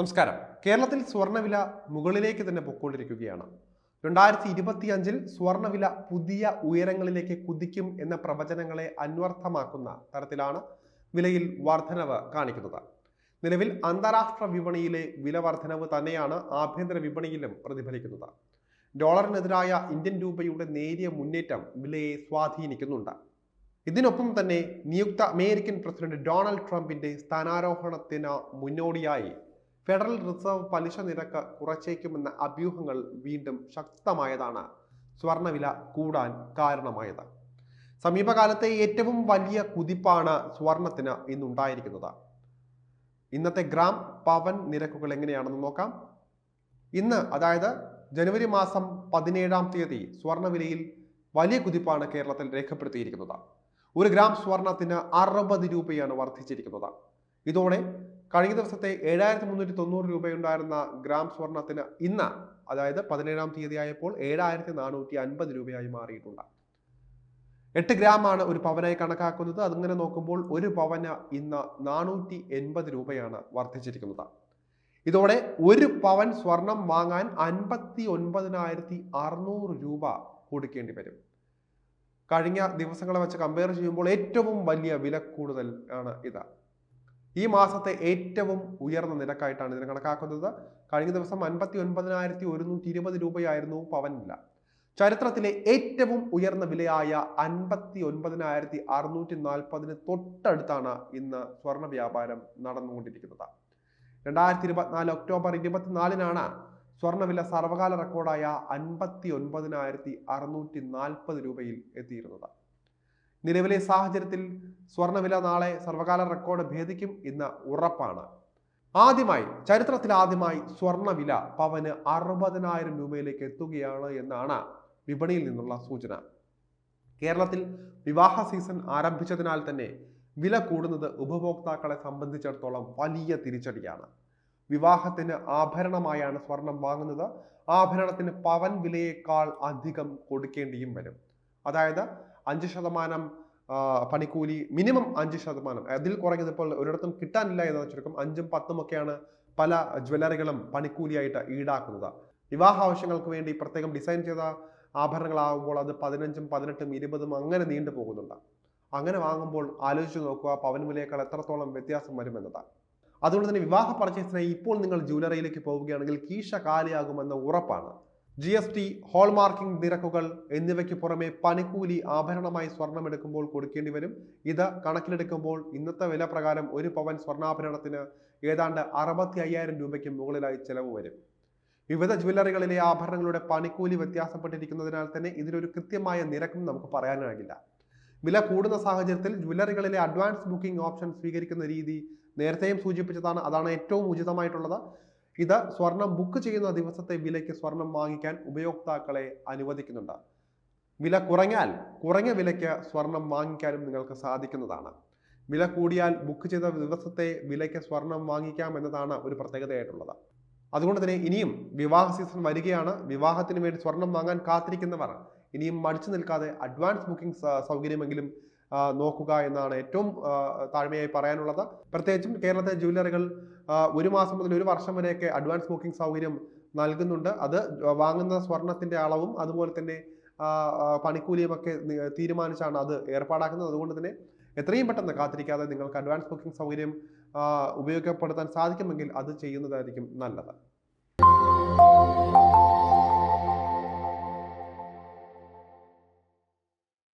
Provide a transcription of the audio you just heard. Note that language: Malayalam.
നമസ്കാരം. കേരളത്തിൽ സ്വർണവില മുകളിലേക്ക് തന്നെ പൊക്കോണ്ടിരിക്കുകയാണ്. രണ്ടായിരത്തി ഇരുപത്തി അഞ്ചിൽ സ്വർണവില പുതിയ ഉയരങ്ങളിലേക്ക് കുതിക്കും എന്ന പ്രവചനങ്ങളെ അന്വർത്ഥമാക്കുന്ന തരത്തിലാണ് വിലയിൽ വർധനവ് കാണിക്കുന്നത്. നിലവിൽ അന്താരാഷ്ട്ര വിപണിയിലെ വില വർധനവ് തന്നെയാണ് ആഭ്യന്തര വിപണിയിലും പ്രതിഫലിക്കുന്നത്. ഡോളറിനെതിരായ ഇന്ത്യൻ രൂപയുടെ നേരിയ മുന്നേറ്റം വിലയെ സ്വാധീനിക്കുന്നുണ്ട്. ഇതിനൊപ്പം തന്നെ നിയുക്ത അമേരിക്കൻ പ്രസിഡന്റ് ഡൊണാൾഡ് ട്രംപിന്റെ സ്ഥാനാരോഹണത്തിന് മുന്നോടിയായി ഫെഡറൽ റിസർവ് പലിശ നിരക്ക് കുറച്ചേക്കുമെന്ന അഭ്യൂഹങ്ങൾ വീണ്ടും ശക്തമായതാണ് സ്വർണവില കൂടാൻ കാരണമായത്. സമീപകാലത്തെ ഏറ്റവും വലിയ കുതിപ്പാണ് സ്വർണത്തിന് ഇന്നുണ്ടായിരിക്കുന്നത്. ഇന്നത്തെ ഗ്രാം പവൻ നിരക്കുകൾ എങ്ങനെയാണെന്ന് നോക്കാം. ഇന്ന് അതായത് ജനുവരി മാസം പതിനേഴാം തീയതി സ്വർണവിലയിൽ വലിയ കുതിപ്പാണ് കേരളത്തിൽ രേഖപ്പെടുത്തിയിരിക്കുന്നത്. ഒരു ഗ്രാം സ്വർണത്തിന് അറുപത് രൂപയാണ് വർദ്ധിച്ചിരിക്കുന്നത്. ഇതോടെ കഴിഞ്ഞ ദിവസത്തെ ഏഴായിരത്തി മുന്നൂറ്റി തൊണ്ണൂറ് രൂപയുണ്ടായിരുന്ന ഗ്രാം സ്വർണത്തിന് ഇന്ന് അതായത് പതിനേഴാം തീയതി ആയപ്പോൾ ഏഴായിരത്തി നാനൂറ്റി അൻപത് രൂപയായി മാറിയിട്ടുണ്ട്. എട്ട് ഗ്രാമാണ് ഒരു പവനായി കണക്കാക്കുന്നത്. അതിങ്ങനെ നോക്കുമ്പോൾ ഒരു പവന് ഇന്ന് നാനൂറ്റി എൺപത് രൂപയാണ് വർദ്ധിച്ചിരിക്കുന്നത്. ഇതോടെ ഒരു പവൻ സ്വർണം വാങ്ങാൻ അൻപത്തി ഒൻപതിനായിരത്തി അറുന്നൂറ് രൂപ കൊടുക്കേണ്ടി വരും. കഴിഞ്ഞ ദിവസങ്ങളെ വെച്ച് കമ്പയർ ചെയ്യുമ്പോൾ ഏറ്റവും വലിയ വില കൂടുതൽ ആണ് ഇത്. ഈ മാസത്തെ ഏറ്റവും ഉയർന്ന നിരക്കായിട്ടാണ് ഇതിനെ കണക്കാക്കുന്നത്. കഴിഞ്ഞ ദിവസം അൻപത്തി ഒൻപതിനായിരത്തി ഒരുന്നൂറ്റി ഇരുപത് രൂപയായിരുന്നു പവൻ വില. ചരിത്രത്തിലെ ഏറ്റവും ഉയർന്ന വിലയായ അൻപത്തി ഒൻപതിനായിരത്തി അറുന്നൂറ്റി നാൽപ്പതിന് തൊട്ടടുത്താണ് ഇന്ന് സ്വർണ വ്യാപാരം നടന്നുകൊണ്ടിരിക്കുന്നത്. രണ്ടായിരത്തി ഇരുപത്തിനാല് ഒക്ടോബർ ഇരുപത്തിനാലിനാണ് സ്വർണവില സർവകാല റെക്കോർഡായ അൻപത്തി ഒൻപതിനായിരത്തി അറുന്നൂറ്റി നാൽപ്പത് രൂപയിൽ എത്തിയിരുന്നത്. നിലവിലെ സാഹചര്യത്തിൽ സ്വർണവില നാളെ സർവകാല റെക്കോർഡ് ഭേദിക്കും എന്ന് ഉറപ്പാണ്. ആദ്യമായി ചരിത്രത്തിൽ ആദ്യമായി സ്വർണവില പവന് അറുപതിനായിരം രൂപയിലേക്ക് എത്തുകയാണ് എന്നാണ് വിപണിയിൽ നിന്നുള്ള സൂചന. കേരളത്തിൽ വിവാഹ സീസൺ ആരംഭിച്ചതിനാൽ തന്നെ വില കൂടുന്നത് ഉപഭോക്താക്കളെ സംബന്ധിച്ചിടത്തോളം വലിയ തിരിച്ചടിയാണ്. വിവാഹത്തിന് ആഭരണമായാണ് സ്വർണം വാങ്ങുന്നത്. ആഭരണത്തിന് പവൻ വിലയേക്കാൾ അധികം കൊടുക്കേണ്ടിയും വരും. അതായത് അഞ്ച് ശതമാനം പണിക്കൂലി മിനിമം അഞ്ച് ശതമാനം. അതിൽ കുറഞ്ഞത് ഇപ്പോൾ ഒരിടത്തും കിട്ടാനില്ല എന്ന് ചുരുക്കം. അഞ്ചും പത്തും ഒക്കെയാണ് പല ജ്വല്ലറികളും പണിക്കൂലിയായിട്ട് ഈടാക്കുന്നത്. വിവാഹ ആവശ്യങ്ങൾക്ക് വേണ്ടി പ്രത്യേകം ഡിസൈൻ ചെയ്ത ആഭരണങ്ങളാകുമ്പോൾ അത് പതിനഞ്ചും പതിനെട്ടും ഇരുപതും അങ്ങനെ നീണ്ടു പോകുന്നുണ്ട്. അങ്ങനെ വാങ്ങുമ്പോൾ ആലോചിച്ച് നോക്കുക പവൻ വിലയേക്കാൾ എത്രത്തോളം വ്യത്യാസം വരുമെന്നതാണ് അതുകൊണ്ട് തന്നെ വിവാഹ പർച്ചേസിനായി ഇപ്പോൾ നിങ്ങൾ ജ്വല്ലറിയിലേക്ക് പോവുകയാണെങ്കിൽ കീശ കാലിയാകുമെന്ന ഉറപ്പാണ്. ജി എസ് ടി ഹോൾമാർക്കിംഗ് നിരക്കുകൾ എന്നിവയ്ക്ക് പുറമെ പണിക്കൂലി ആഭരണമായി സ്വർണം എടുക്കുമ്പോൾ കൊടുക്കേണ്ടി വരും. ഇത് കണക്കിലെടുക്കുമ്പോൾ ഇന്നത്തെ വില പ്രകാരം ഒരു പവൻ സ്വർണാഭരണത്തിന് ഏതാണ്ട് അറുപത്തി അയ്യായിരം രൂപയ്ക്ക് മുകളിലായി ചെലവ് വരും. വിവിധ ജ്വല്ലറികളിലെ ആഭരണങ്ങളുടെ പണിക്കൂലി വ്യത്യാസപ്പെട്ടിരിക്കുന്നതിനാൽ തന്നെ ഇതിനൊരു കൃത്യമായ നിരക്കും നമുക്ക് പറയാനാകില്ല. വില കൂടുന്ന സാഹചര്യത്തിൽ ജ്വല്ലറികളിലെ അഡ്വാൻസ് ബുക്കിംഗ് ഓപ്ഷൻ സ്വീകരിക്കുന്ന രീതി നേരത്തെയും സൂചിപ്പിച്ചതാണ്. അതാണ് ഏറ്റവും ഉചിതമായിട്ടുള്ളത്. ഇത് സ്വർണം ബുക്ക് ചെയ്യുന്ന ദിവസത്തെ വിലയ്ക്ക് സ്വർണം വാങ്ങിക്കാൻ ഉപയോക്താക്കളെ അനുവദിക്കുന്നുണ്ട്. വില കുറഞ്ഞാൽ കുറഞ്ഞ വിലയ്ക്ക് സ്വർണം വാങ്ങിക്കാനും നിങ്ങൾക്ക് സാധിക്കുന്നതാണ്. വില കൂടിയാൽ ബുക്ക് ചെയ്ത ദിവസത്തെ വിലയ്ക്ക് സ്വർണം വാങ്ങിക്കാം എന്നതാണ് ഒരു പ്രത്യേകതയായിട്ടുള്ളത്. അതുകൊണ്ട് തന്നെ ഇനിയും വിവാഹ സീസൺ വരികയാണ്. വിവാഹത്തിന് വേണ്ടി സ്വർണം വാങ്ങാൻ കാത്തിരിക്കുന്നവർ ഇനിയും മടിച്ചു നിൽക്കാതെ അഡ്വാൻസ് ബുക്കിംഗ് സൗകര്യമെങ്കിലും നോക്കുക എന്നാണ് ഏറ്റവും താഴ്മയായി പറയാനുള്ളത്. പ്രത്യേകിച്ചും കേരളത്തിലെ ജ്വല്ലറികൾ ഒരു മാസം മുതൽ ഒരു വർഷം വരെയൊക്കെ അഡ്വാൻസ് ബുക്കിംഗ് സൗകര്യം നൽകുന്നുണ്ട്. അത് വാങ്ങുന്ന സ്വർണത്തിന്റെ അളവും അതുപോലെ തന്നെ പണിക്കൂലിയും ഒക്കെ തീരുമാനിച്ചാണ് അത് ഏർപ്പാടാക്കുന്നത്. അതുകൊണ്ട് തന്നെ എത്രയും പെട്ടെന്ന് കാത്തിരിക്കാതെ നിങ്ങൾക്ക് അഡ്വാൻസ് ബുക്കിംഗ് സൗകര്യം ഉപയോഗപ്പെടുത്താൻ സാധിക്കുമെങ്കിൽ അത് ചെയ്യുന്നതായിരിക്കും നല്ലത്.